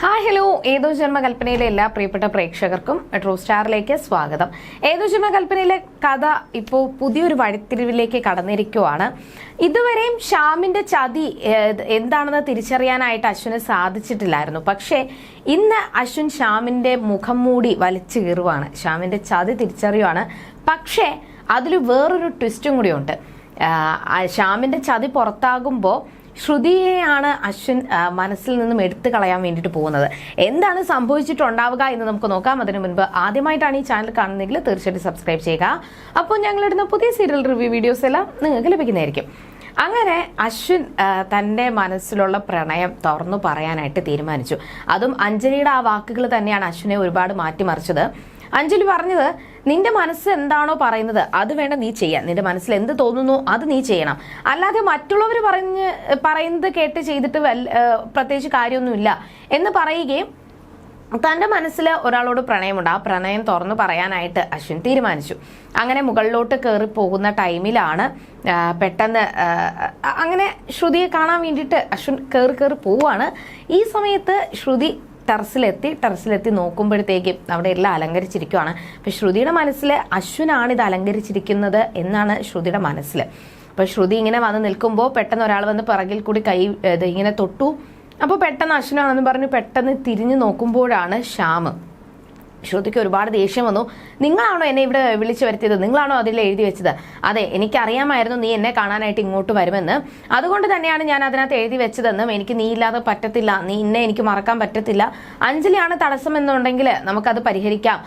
Hi hello ഏതോ ജന്മകൽപ്പനയിലെ എല്ലാ പ്രിയപ്പെട്ട പ്രേക്ഷകർക്കും മെട്രോ സ്റ്റാറിലേക്ക് സ്വാഗതം. ഏതോ ജന്മകൽപ്പനയിലെ കഥ ഇപ്പോൾ പുതിയൊരു വഴിത്തിരിവിലേക്ക് കടന്നിരിക്കുവാണ്. ഇതുവരെയും ഷാമിന്റെ ചതി എന്താണെന്ന് തിരിച്ചറിയാനായിട്ട് അശ്വിന് സാധിച്ചിട്ടില്ലായിരുന്നു. പക്ഷേ ഇന്ന് അശ്വിൻ ഷാമിന്റെ മുഖം മൂടി വലിച്ചു കീറുവാണ്. ഷ്യാമിന്റെ ചതി തിരിച്ചറിയുവാണ്. പക്ഷേ അതിൽ വേറൊരു ട്വിസ്റ്റും കൂടിയുണ്ട്. ആ, ഷ്യാമിന്റെ ചതി പുറത്താകുമ്പോൾ ശ്രുതിയെയാണ് അശ്വിൻ മനസ്സിൽ നിന്നും എടുത്തു കളയാൻ വേണ്ടിയിട്ട് പോകുന്നത്. എന്താണ് സംഭവിച്ചിട്ടുണ്ടാവുക എന്ന് നമുക്ക് നോക്കാം. അതിനു മുൻപ് ആദ്യമായിട്ടാണ് ഈ ചാനൽ കാണുന്നതെങ്കിൽ തീർച്ചയായിട്ടും സബ്സ്ക്രൈബ് ചെയ്യുക. അപ്പോൾ ഞങ്ങളിടുന്ന പുതിയ സീരിയൽ റിവ്യൂ വീഡിയോസ് എല്ലാം നിങ്ങൾക്ക് ലഭിക്കുന്നതായിരിക്കും. അങ്ങനെ അശ്വിൻ തന്റെ മനസ്സിലുള്ള പ്രണയം തുറന്നു പറയാനായിട്ട് തീരുമാനിച്ചു. അതും അഞ്ജലിയുടെ ആ വാക്കുകൾ തന്നെയാണ് അശ്വിനെ ഒരുപാട് മാറ്റിമറിച്ചത്. അഞ്ജലി പറഞ്ഞത് നിന്റെ മനസ്സ് എന്താണോ പറയുന്നത് അത് വേണ്ട നീ ചെയ്യാൻ. നിന്റെ മനസ്സിൽ എന്ത് തോന്നുന്നു അത് നീ ചെയ്യണം. അല്ലാതെ മറ്റുള്ളവർ പറഞ്ഞ് പറയുന്നത് കേട്ട് ചെയ്തിട്ട് പ്രത്യേകിച്ച് കാര്യമൊന്നുമില്ല എന്ന് പറയുകയും തന്റെ മനസ്സിൽ ഒരാളോട് പ്രണയമുണ്ട്. ആ പ്രണയം തുറന്നു പറയാനായിട്ട് അശ്വിൻ തീരുമാനിച്ചു. അങ്ങനെ മുകളിലോട്ട് കയറി പോകുന്ന ടൈമിലാണ് പെട്ടെന്ന് അങ്ങനെ ശ്രുതിയെ കാണാൻ വേണ്ടിയിട്ട് അശ്വിൻ കയറി കയറി പോവാണ് ഈ സമയത്ത് ശ്രുതി ടെറസിലെത്തി ടെറസിലെത്തി നോക്കുമ്പോഴത്തേക്കും അവിടെ എല്ലാം അലങ്കരിച്ചിരിക്കുവാണ്. അപ്പൊ ശ്രുതിയുടെ മനസ്സിൽ അശ്വിനാണ് ഇത് അലങ്കരിച്ചിരിക്കുന്നത് എന്നാണ് ശ്രുതിയുടെ മനസ്സിൽ അപ്പൊ ശ്രുതി ഇങ്ങനെ വന്ന് നിൽക്കുമ്പോൾ പെട്ടെന്ന് ഒരാൾ വന്ന് പിറകിൽ കൂടി കൈ ഇങ്ങനെ തൊട്ടു. അപ്പോൾ പെട്ടെന്ന് അശ്വിനാണെന്ന് പറഞ്ഞു പെട്ടെന്ന് തിരിഞ്ഞു നോക്കുമ്പോഴാണ് ശ്യാമ്. ശ്രുതിക്ക് ഒരുപാട് ദേഷ്യം വന്നു. നിങ്ങളാണോ എന്നെ ഇവിടെ വിളിച്ചു വരുത്തിയത്? നിങ്ങളാണോ അതിൽ എഴുതി വെച്ചത്? അതെ എനിക്കറിയാമായിരുന്നു നീ എന്നെ കാണാനായിട്ട് ഇങ്ങോട്ട് വരുമെന്ന്. അതുകൊണ്ട് തന്നെയാണ് ഞാൻ അതിനകത്ത് എഴുതി വെച്ചതെന്നും എനിക്ക് നീ ഇല്ലാതെ പറ്റത്തില്ല. നീ ഇന്നെ എനിക്ക് മറക്കാൻ പറ്റത്തില്ല. അഞ്ജലിയാണ് തടസ്സം എന്നുണ്ടെങ്കിൽ നമുക്കത് പരിഹരിക്കാം.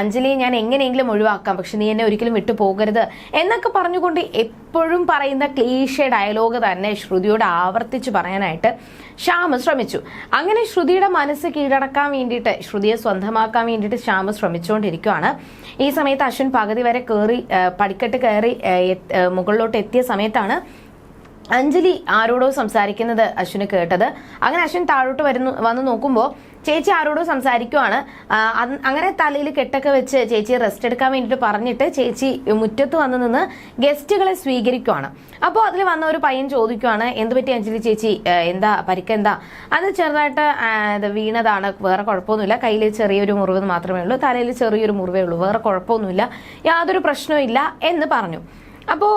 അഞ്ജലിയെ ഞാൻ എങ്ങനെയെങ്കിലും ഒഴിവാക്കാം. പക്ഷെ നീ എന്നെ ഒരിക്കലും വിട്ടു പോകരുത് എന്നൊക്കെ പറഞ്ഞുകൊണ്ട് എപ്പോഴും പറയുന്ന ക്ലീഷ ഡയലോഗ് തന്നെ ശ്രുതിയോട് ആവർത്തിച്ച് പറയാനായിട്ട് ശ്യാമ് ശ്രമിച്ചു. അങ്ങനെ ശ്രുതിയുടെ മനസ്സ് കീഴടക്കാൻ വേണ്ടിയിട്ട് ശ്രുതിയെ സ്വന്തമാക്കാൻ വേണ്ടിയിട്ട് ശ്യാമ ശ്രമിച്ചുകൊണ്ടിരിക്കുകയാണ് ഈ സമയത്ത് അശ്വിൻ പകുതി വരെ കയറി പടിക്കെട്ട് കയറി മുകളിലോട്ട് എത്തിയ സമയത്താണ് അഞ്ജലി ആരോടോ സംസാരിക്കുന്നത് അശ്വിന് കേട്ടത്. അങ്ങനെ അശ്വിൻ താഴോട്ട് വരുന്നു വന്ന് നോക്കുമ്പോൾ ചേച്ചി ആരോടും സംസാരിക്കുവാണ്. അങ്ങനെ തലയിൽ കെട്ടൊക്കെ വെച്ച് ചേച്ചി റെസ്റ്റ് എടുക്കാൻ വേണ്ടിയിട്ട് പറഞ്ഞിട്ട് ചേച്ചി മുറ്റത്ത് വന്ന് നിന്ന് ഗസ്റ്റുകളെ സ്വീകരിക്കുവാണ്. അപ്പോൾ അതിൽ വന്ന ഒരു പയ്യൻ ചോദിക്കുവാണ് എന്ത് പറ്റി അഞ്ജലി ചേച്ചി? എന്താ പരിക്കെന്താ അത് ചെറുതായിട്ട് വീണതാണ്. വേറെ കുഴപ്പമൊന്നുമില്ല. കയ്യിൽ ചെറിയൊരു മുറിവ് മാത്രമേ ഉള്ളൂ. തലയിൽ ചെറിയൊരു മുറിവേ ഉള്ളൂ. വേറെ കുഴപ്പമൊന്നുമില്ല. യാതൊരു പ്രശ്നവും എന്ന് പറഞ്ഞു. അപ്പോൾ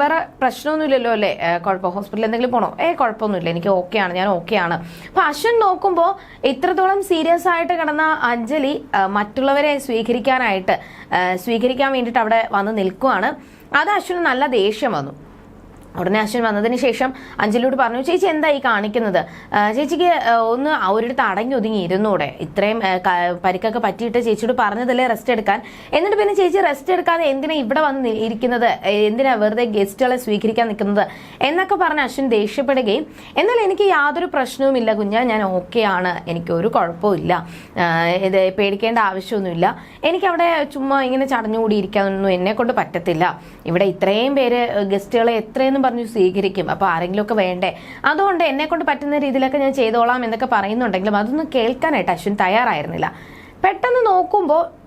വേറെ പ്രശ്നമൊന്നുമില്ലല്ലോ അല്ലേ? കുഴപ്പം. ഹോസ്പിറ്റലിൽ എന്തെങ്കിലും പോകണോ ഏ കുഴപ്പമൊന്നുമില്ല. എനിക്ക് ഓക്കെയാണ് ഞാൻ ഓക്കെയാണ് അപ്പോൾ അശ്വൻ നോക്കുമ്പോൾ ഇത്രത്തോളം സീരിയസ് ആയിട്ട് കിടന്ന അഞ്ജലി മറ്റുള്ളവരെ സ്വീകരിക്കാനായിട്ട് സ്വീകരിക്കാൻ വേണ്ടിയിട്ട് അവിടെ വന്ന് നിൽക്കുവാണ്. അത് അശ്വന് നല്ല ദേഷ്യം വന്നു. ഉടനെ അശ്വിൻ വന്നതിന് ശേഷം അഞ്ജലിയോട് പറഞ്ഞു ചേച്ചി എന്താ ഈ കാണിക്കുന്നത്? ചേച്ചിക്ക് ഒന്ന് ഒരിടത്ത് അടങ്ങി ഒതുങ്ങി ഇരുന്നൂടെ. ഇത്രയും പരിക്കൊക്കെ പറ്റിയിട്ട് ചേച്ചിയോട് പറഞ്ഞതല്ലേ റെസ്റ്റ് എടുക്കാൻ? എന്നിട്ട് പിന്നെ ചേച്ചി റെസ്റ്റ് എടുക്കാതെ എന്തിനാ ഇവിടെ വന്ന് ഇരിക്കുന്നത്? എന്തിനാ വെറുതെ ഗസ്റ്റുകളെ സ്വീകരിക്കാൻ നിൽക്കുന്നത്? എന്നൊക്കെ പറഞ്ഞ് അശ്വിൻ ദേഷ്യപ്പെടുകയും എന്നാൽ എനിക്ക് യാതൊരു പ്രശ്നവുമില്ല കുഞ്ഞ. ഞാൻ ഓക്കെ ആണ്. എനിക്ക് ഒരു കുഴപ്പമില്ല ഇത് പേടിക്കേണ്ട ആവശ്യമൊന്നുമില്ല. എനിക്ക് അവിടെ ചുമ്മാ ഇങ്ങനെ ചടഞ്ഞുകൂടി ഇരിക്കാനൊന്നും എന്നെ കൊണ്ട് പറ്റത്തില്ല. ഇവിടെ ഇത്രയും പേര് ഗസ്റ്റുകളെ എത്രയെന്നും പറഞ്ഞു സ്വീകരിക്കും. അപ്പോൾ ആരെങ്കിലുമൊക്കെ വേണ്ടേ? അതുകൊണ്ട് എന്നെ കൊണ്ട് പറ്റുന്ന രീതിയിലൊക്കെ ഞാൻ ചെയ്തോളാം എന്നൊക്കെ പറയുന്നുണ്ടെങ്കിലും അതൊന്നും കേൾക്കാനായിട്ട് അശ്വിൻ തയ്യാറായിരുന്നില്ല. പെട്ടെന്ന് നോക്കുമ്പോൾ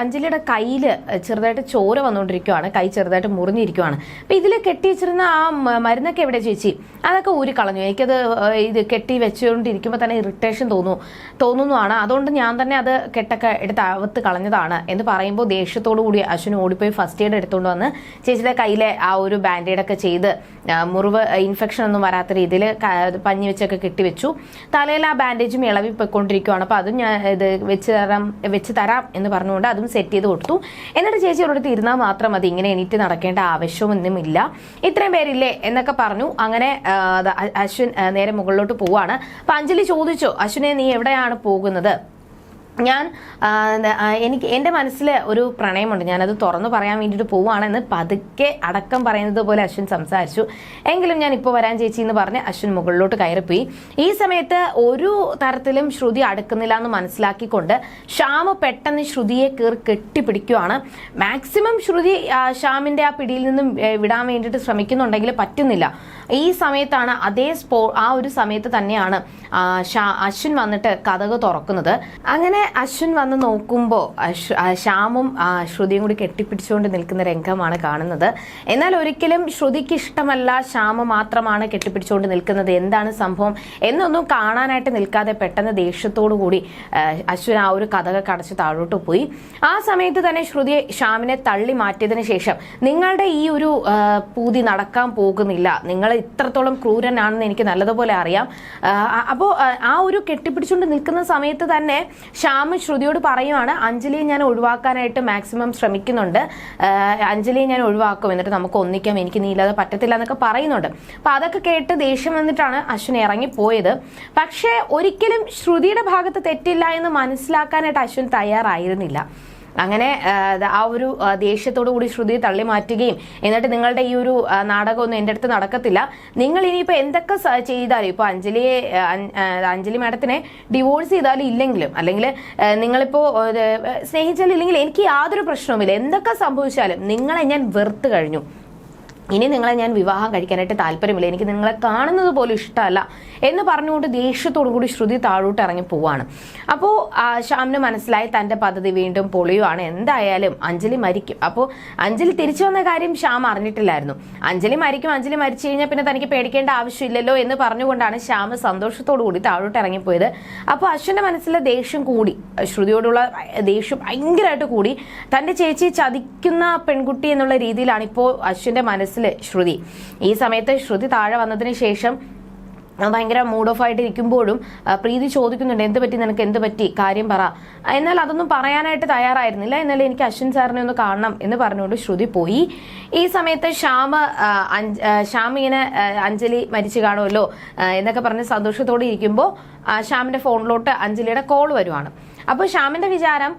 അഞ്ജലിയുടെ കയ്യിൽ ചെറുതായിട്ട് ചോര വന്നുകൊണ്ടിരിക്കുവാണ്. കൈ ചെറുതായിട്ട് മുറിഞ്ഞിരിക്കുവാണ്. അപ്പം ഇതിൽ കെട്ടി വെച്ചിരുന്ന ആ മരുന്നൊക്കെ എവിടെ ചേച്ചി? അതൊക്കെ ഊരി കളഞ്ഞു. എനിക്കത് ഇത് കെട്ടി വെച്ചുകൊണ്ടിരിക്കുമ്പോൾ തന്നെ ഇറിറ്റേഷൻ തോന്നു തോന്നുന്നതാണ്. അതുകൊണ്ട് ഞാൻ തന്നെ അത് കെട്ടൊക്കെ എടുത്ത് അകത്ത് കളഞ്ഞതാണ് എന്ന് പറയുമ്പോൾ ദേഷ്യത്തോടു കൂടി അശ്വിന് ഓടിപ്പോയി ഫസ്റ്റ് എയ്ഡ് എടുത്തുകൊണ്ട് വന്ന് ചേച്ചിയുടെ കയ്യിലെ ആ ഒരു ബാൻഡേഡൊക്കെ ചെയ്ത് മുറിവ് ഇൻഫെക്ഷൻ ഒന്നും വരാത്ത രീതിയിൽ പഞ്ഞി വെച്ചൊക്കെ കെട്ടിവെച്ചു. തലയിൽ ആ ബാൻഡേജും ഇളവി പോയിക്കൊണ്ടിരിക്കുവാണ് അപ്പോൾ അതും ഞാൻ ഇത് വെച്ച് തരാം വെച്ച് തരാം എന്ന് പറഞ്ഞുകൊണ്ട് അതും സെറ്റ് ചെയ്ത് കൊടുത്തു. എന്നിട്ട് ചേച്ചി ഒരിടത്ത് ഇരുന്നാൽ മാത്രം മതി. ഇങ്ങനെ എണീറ്റ് നടക്കേണ്ട ആവശ്യമൊന്നുമില്ല. ഇത്രയും പേരില്ലേ എന്നൊക്കെ പറഞ്ഞു. അങ്ങനെ അശ്വിൻ നേരെ മുകളിലോട്ട് പോവാണ്. അപ്പൊ അഞ്ജലി ചോദിച്ചോ അശ്വിനെ നീ എവിടെയാണ് പോകുന്നത്? ഞാൻ എനിക്ക് എന്റെ മനസ്സിൽ ഒരു പ്രണയമുണ്ട്. ഞാനത് തുറന്നു പറയാൻ വേണ്ടിയിട്ട് പോവുകയാണെന്ന് പതുക്കെ അടക്കം പറയുന്നത് പോലെ അശ്വിൻ സംസാരിച്ചു. എങ്കിലും ഞാൻ ഇപ്പോൾ വരാൻ ചേച്ചി എന്ന് പറഞ്ഞ് അശ്വിൻ മുകളിലോട്ട് കയറിപ്പോയി. ഈ സമയത്ത് ഒരു തരത്തിലും ശ്രുതി അടുക്കുന്നില്ല എന്ന് മനസ്സിലാക്കിക്കൊണ്ട് ഷ്യാമ് പെട്ടെന്ന് ശ്രുതിയെ കയറി കെട്ടിപ്പിടിക്കുവാണ്. മാക്സിമം ശ്രുതി ഷ്യാമിന്റെ ആ പിടിയിൽ നിന്നും വിടാൻ വേണ്ടിയിട്ട് ശ്രമിക്കുന്നുണ്ടെങ്കിൽ പറ്റുന്നില്ല. ഈ സമയത്താണ് അതേ സ്പോ ആ ഒരു സമയത്ത് തന്നെയാണ് അശ്വിൻ വന്നിട്ട് കഥക് തുറക്കുന്നത്. അങ്ങനെ അശ്വിൻ വന്ന് നോക്കുമ്പോൾ ശ്യാമും ശ്രുതിയും കൂടി കെട്ടിപ്പിടിച്ചുകൊണ്ട് നിൽക്കുന്ന രംഗമാണ് കാണുന്നത്. എന്നാൽ ഒരിക്കലും ശ്രുതിക്ക് ഇഷ്ടമല്ല ശ്യാമ മാത്രമാണ് കെട്ടിപ്പിടിച്ചുകൊണ്ട് നിൽക്കുന്നത്. എന്താണ് സംഭവം എന്നൊന്നും കാണാനായിട്ട് നിൽക്കാതെ പെട്ടെന്ന് ദേഷ്യത്തോടു കൂടി അശ്വിൻ ആ ഒരു കഥകൾ അടച്ച് താഴോട്ട് പോയി. ആ സമയത്ത് തന്നെ ശ്രുതിയെ ശ്യാമിനെ തള്ളി മാറ്റിയതിന് ശേഷം നിങ്ങളുടെ ഈ ഒരു പൂതി നടക്കാൻ പോകുന്നില്ല. നിങ്ങൾ ഇത്രത്തോളം ക്രൂരനാണെന്ന് എനിക്ക് നല്ലതുപോലെ അറിയാം. അപ്പോൾ ആ ഒരു കെട്ടിപ്പിടിച്ചുകൊണ്ട് നിൽക്കുന്ന സമയത്ത് തന്നെ ശ്രുതിയോട് പറയുവാണ് അഞ്ജലിയെ ഞാൻ ഒഴിവാക്കാനായിട്ട് മാക്സിമം ശ്രമിക്കുന്നുണ്ട്. അഞ്ജലിയെ ഞാൻ ഒഴിവാക്കും. എന്നിട്ട് നമുക്ക് ഒന്നിക്കാം. എനിക്ക് നീ ഇല്ലാതെ പറ്റത്തില്ല എന്നൊക്കെ പറയുന്നുണ്ട്. അപ്പൊ അതൊക്കെ കേട്ട് ദേഷ്യം വന്നിട്ടാണ് അശ്വിൻ ഇറങ്ങിപ്പോയത്. പക്ഷേ ഒരിക്കലും ശ്രുതിയുടെ ഭാഗത്ത് തെറ്റില്ല എന്ന് മനസ്സിലാക്കാനായിട്ട് അശ്വിൻ തയ്യാറായിരുന്നില്ല. അങ്ങനെ ആ, ഒരു ദേഷ്യത്തോടു കൂടി ശ്രുതി തള്ളി മാറ്റുകയും എന്നിട്ട് നിങ്ങളുടെ ഈ ഒരു നാടകമൊന്നും എന്റെ അടുത്ത് നടക്കത്തില്ല. നിങ്ങൾ ഇനിയിപ്പോൾ എന്തൊക്കെ ചെയ്താലും ഇപ്പോൾ അഞ്ജലിയെ അഞ്ജലി മാഡത്തിനെ ഡിവോഴ്സ് ചെയ്താലും ഇല്ലെങ്കിലും അല്ലെങ്കിൽ നിങ്ങളിപ്പോൾ സ്നേഹിച്ചാലും ഇല്ലെങ്കിൽ എനിക്ക് യാതൊരു പ്രശ്നവുമില്ല. എന്തൊക്കെ സംഭവിച്ചാലും നിങ്ങളെ ഞാൻ വെറുത്ത് കഴിഞ്ഞു. ഇനി നിങ്ങളെ ഞാൻ വിവാഹം കഴിക്കാനായിട്ട് താല്പര്യമില്ല. എനിക്ക് നിങ്ങളെ കാണുന്നത് പോലും ഇഷ്ടമല്ല എന്ന് പറഞ്ഞുകൊണ്ട് ദേഷ്യത്തോടു കൂടി ശ്രുതി താഴോട്ട് ഇറങ്ങി പോവാണ്. അപ്പോൾ ശ്യാമിന് മനസ്സിലായി തന്റെ പദ്ധതി വീണ്ടും പൊളിയുവാണ്. എന്തായാലും അഞ്ജലി മരിക്കും. അപ്പോൾ അഞ്ജലി തിരിച്ചു വന്ന കാര്യം ശ്യാം അറിഞ്ഞിട്ടില്ലായിരുന്നു. അഞ്ജലി മരിക്കും അഞ്ജലി മരിച്ചു കഴിഞ്ഞാൽ പിന്നെ തനിക്ക് പേടിക്കേണ്ട ആവശ്യമില്ലല്ലോ എന്ന് പറഞ്ഞുകൊണ്ടാണ് ശ്യാം സന്തോഷത്തോടു കൂടി താഴോട്ട് ഇറങ്ങിപ്പോയത്. അപ്പോൾ അശ്വിന്റെ മനസ്സിലെ ദേഷ്യം കൂടി ശ്രുതിയോടുള്ള ദേഷ്യം ഭയങ്കരമായിട്ട് കൂടി തന്റെ ചേച്ചി ചതിക്കുന്ന പെൺകുട്ടി എന്നുള്ള രീതിയിലാണ് ഇപ്പോൾ അശ്വിന്റെ മനസ്സിൽ ശ്രുതി. ഈ സമയത്ത് ശ്രുതി താഴെ വന്നതിന് ശേഷം ഭയങ്കര മൂഡ് ഓഫ് ആയിട്ട് ഇരിക്കുമ്പോഴും പ്രീതി ചോദിക്കുന്നുണ്ട് എന്ത് പറ്റി? നിനക്ക് എന്ത് പറ്റി? കാര്യം പറ. എന്നാൽ അതൊന്നും പറയാനായിട്ട് തയ്യാറായിരുന്നില്ല. എന്നാൽ എനിക്ക് അശ്വിൻ സാറിനെ ഒന്ന് കാണണം എന്ന് പറഞ്ഞുകൊണ്ട് ശ്രുതി പോയി. ഈ സമയത്ത് ശ്യാമ ശ്യാമ ശ്യാം ഇങ്ങനെ അഞ്ജലി മരിച്ചു കാണുമല്ലോ എന്നൊക്കെ പറഞ്ഞ് സന്തോഷത്തോടെ ഇരിക്കുമ്പോൾ ശ്യാമിന്റെ ഫോണിലോട്ട് അഞ്ജലിയുടെ കോൾ വരുവാണ്. അപ്പോൾ ശ്യാമിന്റെ വിചാരം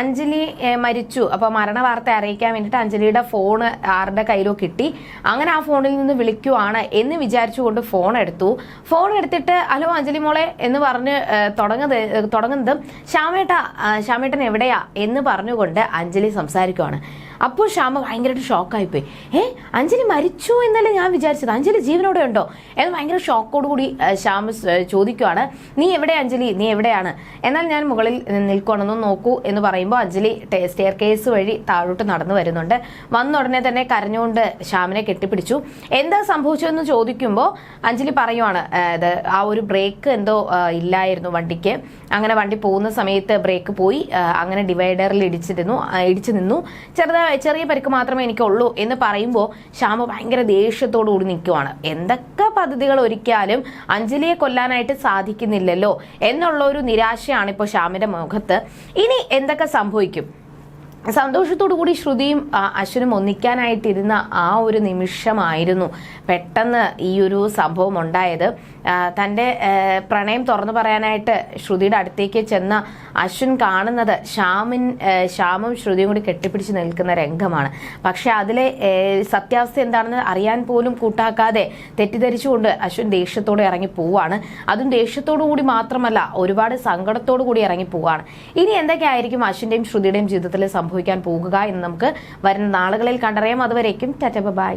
അഞ്ജലി മരിച്ചു. അപ്പോൾ മരണ വാർത്ത അറിയിക്കാൻ വേണ്ടിയിട്ട് അഞ്ജലിയുടെ ഫോണ് ആരുടെ കയ്യിലോ കിട്ടി. അങ്ങനെ ആ ഫോണിൽ നിന്ന് വിളിക്കുവാണ് എന്ന് വിചാരിച്ചുകൊണ്ട് ഫോൺ എടുത്തു. ഫോൺ എടുത്തിട്ട് ഹലോ അഞ്ജലി മോളെ എന്ന് പറഞ്ഞ് തുടങ്ങുന്നത് തുടങ്ങുന്നതും ശ്യാമേട്ട ശ്യാമേട്ടൻ എവിടെയാ എന്ന് പറഞ്ഞുകൊണ്ട് അഞ്ജലി സംസാരിക്കുവാണ്. അപ്പോൾ ശ്യാമ ഭയങ്കരമായിട്ട് ഷോക്കായിപ്പോയി ഏ അഞ്ജലി മരിച്ചു എന്നല്ലേ ഞാൻ വിചാരിച്ചത്? അഞ്ജലി ജീവനോടെ ഉണ്ടോ? എന്ന് ഭയങ്കര ഷോക്കോടുകൂടി ശ്യാമ ചോദിക്കുവാണ്. നീ എവിടെ അഞ്ജലി? നീ എവിടെയാണ്? എന്നാൽ ഞാൻ മുകളിൽ നിൽക്കണമെന്ന് നോക്കൂ എന്ന് പറയുമ്പോൾ അഞ്ജലി സ്റ്റെയർ കേസ് വഴി താഴോട്ട് നടന്നു വരുന്നുണ്ട്. വന്ന ഉടനെ തന്നെ കരഞ്ഞുകൊണ്ട് ശ്യാമിനെ കെട്ടിപ്പിടിച്ചു. എന്താ സംഭവിച്ചതെന്ന് ചോദിക്കുമ്പോൾ അഞ്ജലി പറയുവാണ് ആ, ഒരു ബ്രേക്ക് എന്തോ ഇല്ലായിരുന്നു വണ്ടിക്ക്. അങ്ങനെ വണ്ടി പോകുന്ന സമയത്ത് ബ്രേക്ക് പോയി അങ്ങനെ ഡിവൈഡറിൽ ഇടിച്ചിരുന്നു ഇടിച്ചു നിന്നു. ചെറുതായി ചെറിയ പരിക്ക് മാത്രമേ എനിക്കുള്ളൂ എന്ന് പറയുമ്പോൾ ശ്യാമ ഭയങ്കര ദേഷ്യത്തോടുകൂടി നിൽക്കുവാണ്. എന്തൊക്കെ പദ്ധതികൾ ഒരുക്കിയാലും അഞ്ജലിയെ കൊല്ലാനായിട്ട് സാധിക്കുന്നില്ലല്ലോ എന്നുള്ള ഒരു നിരാശയാണ് ഇപ്പോൾ ശ്യാമിന്റെ മുഖത്ത്. ഇനി എന്തൊക്കെ സംഭവിക്കും? സന്തോഷത്തോടു കൂടി ശ്രുതിയും അശ്വനും ഒന്നിക്കാനായിട്ടിരുന്ന ആ ഒരു നിമിഷമായിരുന്നു പെട്ടെന്ന് ഈ ഒരു സംഭവം ഉണ്ടായത്. തന്റെ പ്രണയം തുറന്നു പറയാനായിട്ട് ശ്രുതിയുടെ അടുത്തേക്ക് ചെന്ന അശ്വിൻ കാണുന്നത് ശ്യാമിൻ ശ്യാമും ശ്രുതിയും കൂടി കെട്ടിപ്പിടിച്ച് നിൽക്കുന്ന രംഗമാണ്. പക്ഷെ അതിലെ സത്യാവസ്ഥ എന്താണെന്ന് അറിയാൻ പോലും കൂട്ടാക്കാതെ തെറ്റിദ്ധരിച്ചുകൊണ്ട് അശ്വിൻ ദേഷ്യത്തോടെ ഇറങ്ങി പോവാണ്. അതും ദേഷ്യത്തോടു കൂടി മാത്രമല്ല ഒരുപാട് സങ്കടത്തോടു കൂടി ഇറങ്ങി പോവാണ്. ഇനി എന്തൊക്കെയായിരിക്കും അശ്വിന്റെയും ശ്രുതിയുടെയും ജീവിതത്തിൽ സംഭവിക്കാൻ പോകുക എന്ന് നമുക്ക് വരുന്ന നാളുകളിൽ കണ്ടറിയാം. അതുവരേക്കും ടാറ്റ ബൈ